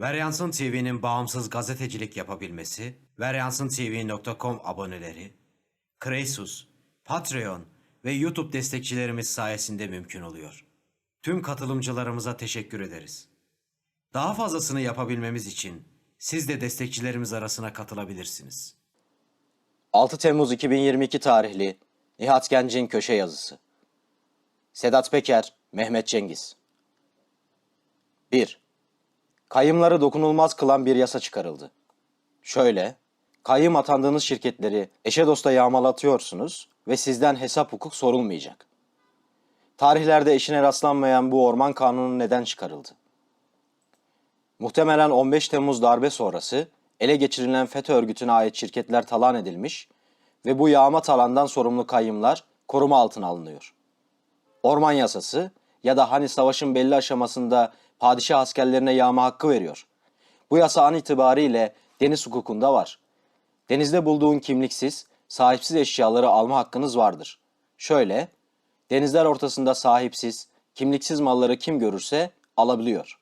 Veryansın TV'nin bağımsız gazetecilik yapabilmesi, veryansıntv.com aboneleri, Kresus, Patreon ve YouTube destekçilerimiz sayesinde mümkün oluyor. Tüm katılımcılarımıza teşekkür ederiz. Daha fazlasını yapabilmemiz için siz de destekçilerimiz arasına katılabilirsiniz. 6 Temmuz 2022 tarihli Nihat Genc'in köşe yazısı. Sedat Peker, Mehmet Cengiz. 1. Kayımları dokunulmaz kılan bir yasa çıkarıldı. Şöyle, kayyım atandığınız şirketleri eşe dosta yağmalatıyorsunuz ve sizden hesap hukuk sorulmayacak. Tarihlerde eşine rastlanmayan bu orman kanunu neden çıkarıldı? Muhtemelen 15 Temmuz darbe sonrası ele geçirilen FETÖ örgütüne ait şirketler talan edilmiş ve bu yağma talandan sorumlu kayyımlar koruma altına alınıyor. Orman yasası ya da hani savaşın belli aşamasında padişah askerlerine yağma hakkı veriyor. Bu yasa an itibariyle deniz hukukunda var. Denizde bulduğun kimliksiz, sahipsiz eşyaları alma hakkınız vardır. Şöyle, denizler ortasında sahipsiz, kimliksiz malları kim görürse alabiliyor.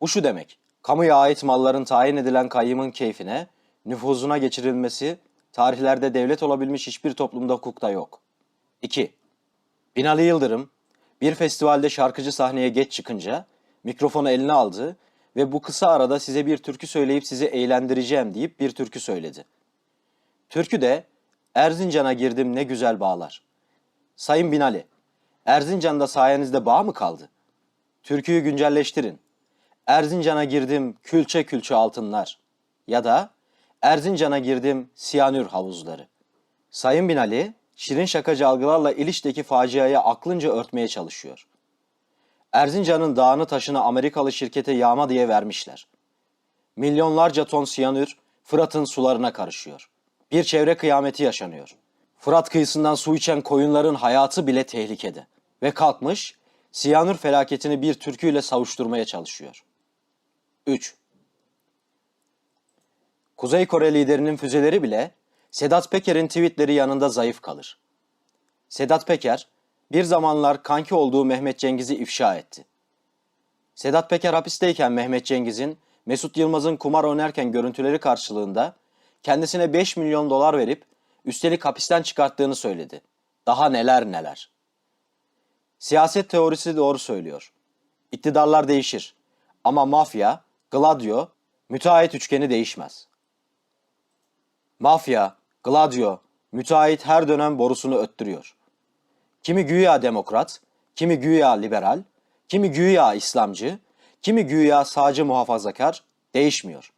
Bu şu demek, kamuya ait malların tayin edilen kayyımın keyfine, nüfuzuna geçirilmesi, tarihlerde devlet olabilmiş hiçbir toplumda hukukta yok. 2. Binali Yıldırım, bir festivalde şarkıcı sahneye geç çıkınca mikrofonu eline aldı ve bu kısa arada size bir türkü söyleyip sizi eğlendireceğim deyip bir türkü söyledi. Türkü de Erzincan'a girdim ne güzel bağlar. Sayın Binali, Erzincan'da sayenizde bağ mı kaldı? Türküyü güncelleştirin. Erzincan'a girdim külçe külçe altınlar. Ya da Erzincan'a girdim siyanür havuzları. Sayın Binali, şirin şakacı algılarla İliç'teki faciayı aklınca örtmeye çalışıyor. Erzincan'ın dağını taşını Amerikalı şirkete yağma diye vermişler. Milyonlarca ton siyanür Fırat'ın sularına karışıyor. Bir çevre kıyameti yaşanıyor. Fırat kıyısından su içen koyunların hayatı bile tehlikede. Ve kalkmış siyanür felaketini bir türküyle savuşturmaya çalışıyor. 3. Kuzey Kore liderinin füzeleri bile Sedat Peker'in tweetleri yanında zayıf kalır. Sedat Peker bir zamanlar kanki olduğu Mehmet Cengiz'i ifşa etti. Sedat Peker hapisteyken Mehmet Cengiz'in Mesut Yılmaz'ın kumar oynarken görüntüleri karşılığında kendisine 5 milyon dolar verip üstelik hapisten çıkarttığını söyledi. Daha neler neler. Siyaset teorisi doğru söylüyor. İktidarlar değişir ama mafya, gladio, müteahhit üçgeni değişmez. Mafya, gladio, müteahhit her dönem borusunu öttürüyor. Kimi güya demokrat, kimi güya liberal, kimi güya İslamcı, kimi güya sağcı muhafazakar değişmiyor.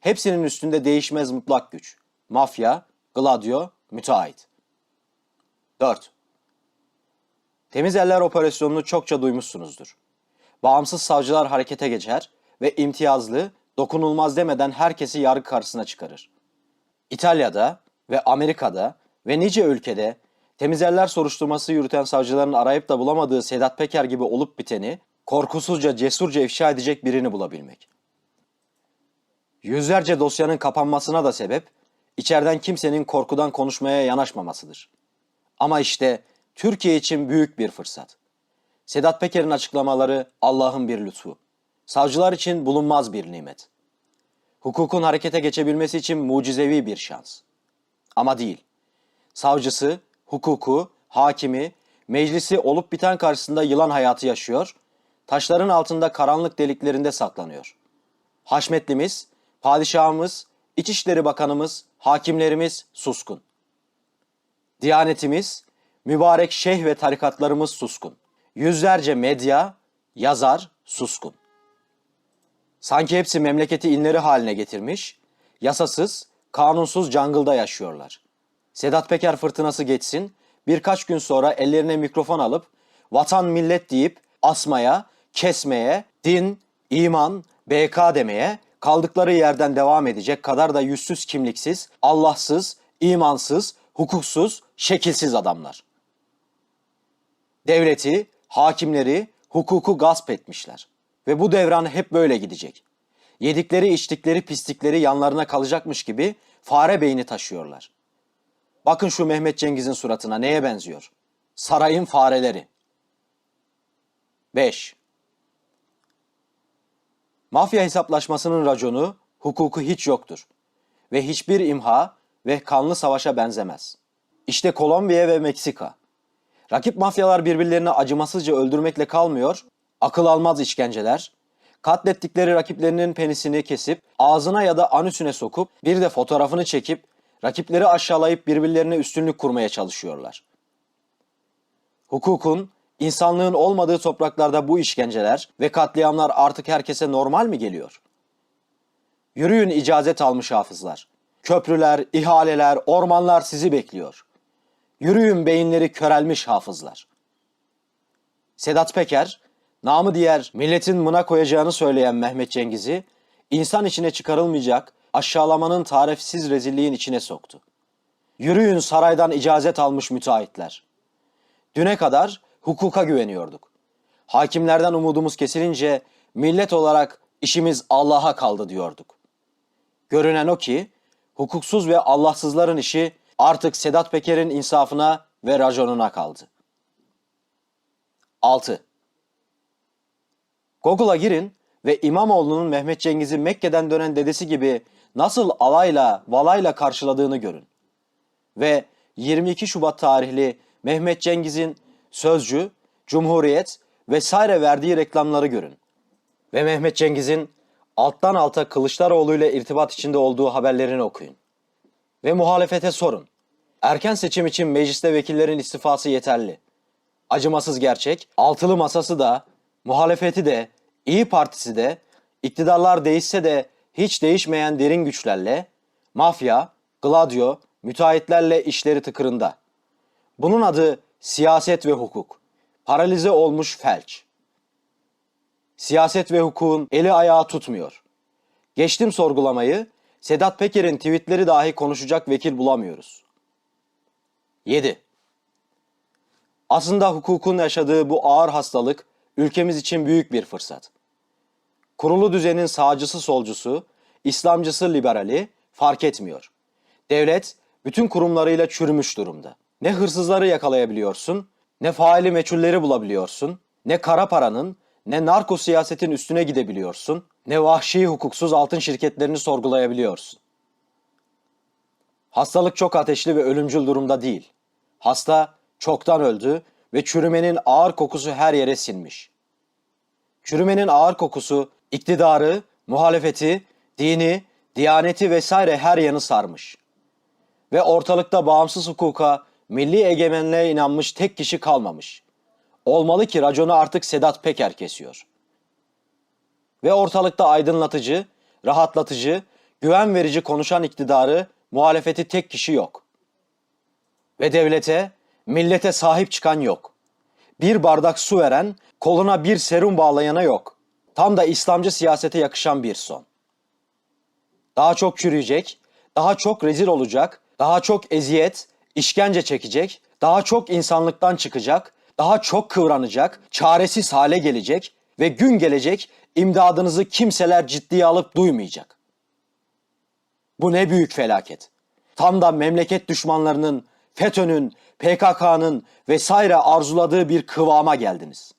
Hepsinin üstünde değişmez mutlak güç. Mafya, gladio, müteahhit. 4. Temiz Eller operasyonunu çokça duymuşsunuzdur. Bağımsız savcılar harekete geçer ve imtiyazlı, dokunulmaz demeden herkesi yargı karşısına çıkarır. İtalya'da ve Amerika'da ve nice ülkede temizeller soruşturması yürüten savcıların arayıp da bulamadığı Sedat Peker gibi olup biteni korkusuzca cesurca ifşa edecek birini bulabilmek. Yüzlerce dosyanın kapanmasına da sebep içeriden kimsenin korkudan konuşmaya yanaşmamasıdır. Ama işte Türkiye için büyük bir fırsat. Sedat Peker'in açıklamaları Allah'ın bir lütfu. Savcılar için bulunmaz bir nimet. Hukukun harekete geçebilmesi için mucizevi bir şans. Ama değil. Savcısı, hukuku, hakimi, meclisi olup biten karşısında yılan hayatı yaşıyor, taşların altında karanlık deliklerinde saklanıyor. Haşmetlimiz, padişahımız, İçişleri Bakanımız, hakimlerimiz suskun. Diyanetimiz, mübarek şeyh ve tarikatlarımız suskun. Yüzlerce medya, yazar suskun. Sanki hepsi memleketi inleri haline getirmiş, yasasız, kanunsuz jungle'da yaşıyorlar. Sedat Peker fırtınası geçsin, birkaç gün sonra ellerine mikrofon alıp vatan millet deyip asmaya, kesmeye, din, iman, BK demeye kaldıkları yerden devam edecek kadar da yüzsüz kimliksiz, Allahsız, imansız, hukuksuz, şekilsiz adamlar. Devleti, hakimleri, hukuku gasp etmişler. Ve bu devran hep böyle gidecek. Yedikleri içtikleri pislikleri yanlarına kalacakmış gibi fare beyni taşıyorlar. Bakın şu Mehmet Cengiz'in suratına neye benziyor? Sarayın fareleri. 5. Mafya hesaplaşmasının raconu, hukuku hiç yoktur. Ve hiçbir imha ve kanlı savaşa benzemez. İşte Kolombiya ve Meksika. Rakip mafyalar birbirlerini acımasızca öldürmekle kalmıyor, akıl almaz işkenceler, katlettikleri rakiplerinin penisini kesip ağzına ya da anüsüne sokup bir de fotoğrafını çekip rakipleri aşağılayıp birbirlerine üstünlük kurmaya çalışıyorlar. Hukukun, insanlığın olmadığı topraklarda bu işkenceler ve katliamlar artık herkese normal mi geliyor? Yürüyün icazet almış hafızlar. Köprüler, ihaleler, ormanlar sizi bekliyor. Yürüyün beyinleri körelmiş hafızlar. Sedat Peker, namı diğer milletin mına koyacağını söyleyen Mehmet Cengiz'i insan içine çıkarılmayacak aşağılamanın tarifsiz rezilliğin içine soktu. Yürüyün saraydan icazet almış müteahhitler. Düne kadar hukuka güveniyorduk. Hakimlerden umudumuz kesilince millet olarak işimiz Allah'a kaldı diyorduk. Görünen o ki hukuksuz ve Allahsızların işi artık Sedat Peker'in insafına ve raconuna kaldı. 6. Google'a girin ve İmamoğlu'nun Mehmet Cengiz'i Mekke'den dönen dedesi gibi nasıl alayla, valayla karşıladığını görün. Ve 22 Şubat tarihli Mehmet Cengiz'in Sözcü, Cumhuriyet vesaire verdiği reklamları görün. Ve Mehmet Cengiz'in alttan alta Kılıçdaroğlu ile irtibat içinde olduğu haberlerini okuyun. Ve muhalefete sorun. Erken seçim için mecliste vekillerin istifası yeterli. Acımasız gerçek, altılı masası da, muhalefeti de, İyi Partisi de, iktidarlar değişse de hiç değişmeyen derin güçlerle, mafya, gladio, müteahhitlerle işleri tıkırında. Bunun adı siyaset ve hukuk. Paralize olmuş felç. Siyaset ve hukukun eli ayağı tutmuyor. Geçtim sorgulamayı, Sedat Peker'in tweetleri dahi konuşacak vekil bulamıyoruz. 7. Aslında hukukun yaşadığı bu ağır hastalık ülkemiz için büyük bir fırsat. Kurulu düzenin sağcısı solcusu, İslamcısı liberali fark etmiyor. Devlet bütün kurumlarıyla çürümüş durumda. Ne hırsızları yakalayabiliyorsun, ne faili meçhulleri bulabiliyorsun, ne kara paranın, ne narko siyasetin üstüne gidebiliyorsun, ne vahşi hukuksuz altın şirketlerini sorgulayabiliyorsun. Hastalık çok ateşli ve ölümcül durumda değil. Hasta çoktan öldü ve çürümenin ağır kokusu her yere sinmiş. Çürümenin ağır kokusu iktidarı, muhalefeti, dini, diyaneti vesaire her yanı sarmış. Ve ortalıkta bağımsız hukuka, milli egemenliğe inanmış tek kişi kalmamış. Olmalı ki raconu artık Sedat Peker kesiyor. Ve ortalıkta aydınlatıcı, rahatlatıcı, güven verici konuşan iktidarı, muhalefeti tek kişi yok. Ve devlete, millete sahip çıkan yok. Bir bardak su veren, koluna bir serum bağlayana yok. Tam da İslamcı siyasete yakışan bir son. Daha çok çürüyecek, daha çok rezil olacak, daha çok eziyet, işkence çekecek, daha çok insanlıktan çıkacak, daha çok kıvranacak, çaresiz hale gelecek ve gün gelecek imdadınızı kimseler ciddiye alıp duymayacak. Bu ne büyük felaket. Tam da memleket düşmanlarının, FETÖ'nün, PKK'nın vesaire arzuladığı bir kıvama geldiniz.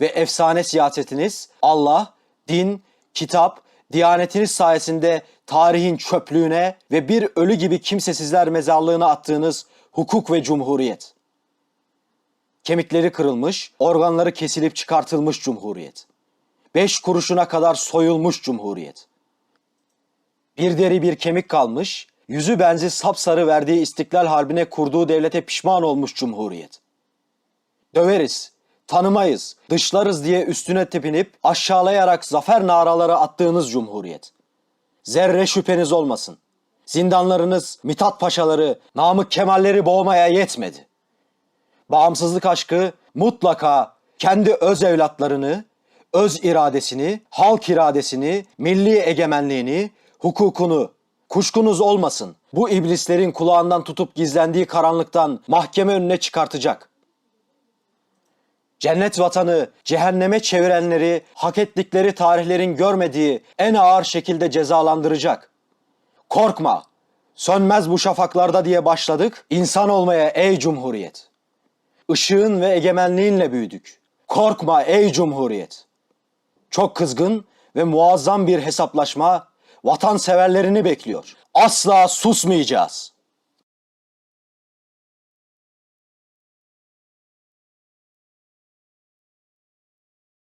Ve efsane siyasetiniz Allah, din, kitap, diyanetiniz sayesinde tarihin çöplüğüne ve bir ölü gibi kimsesizler mezarlığına attığınız hukuk ve cumhuriyet. Kemikleri kırılmış, organları kesilip çıkartılmış cumhuriyet. Beş kuruşuna kadar soyulmuş cumhuriyet. Bir deri bir kemik kalmış, yüzü benzi sapsarı verdiği istiklal harbine kurduğu devlete pişman olmuş cumhuriyet. Döveriz, tanımayız, dışlarız diye üstüne tepinip aşağılayarak zafer naraları attığınız cumhuriyet. Zerre şüpheniz olmasın. Zindanlarınız Mithat Paşaları, Namık Kemalleri boğmaya yetmedi. Bağımsızlık aşkı mutlaka kendi öz evlatlarını, öz iradesini, halk iradesini, milli egemenliğini, hukukunu, kuşkunuz olmasın. Bu iblislerin kulağından tutup gizlendiği karanlıktan mahkeme önüne çıkartacak. Cennet vatanı cehenneme çevirenleri hak ettikleri tarihlerin görmediği en ağır şekilde cezalandıracak. Korkma, sönmez bu şafaklarda diye başladık, insan olmaya ey cumhuriyet. Işığın ve egemenliğinle büyüdük. Korkma ey cumhuriyet. Çok kızgın ve muazzam bir hesaplaşma vatanseverlerini bekliyor. Asla susmayacağız.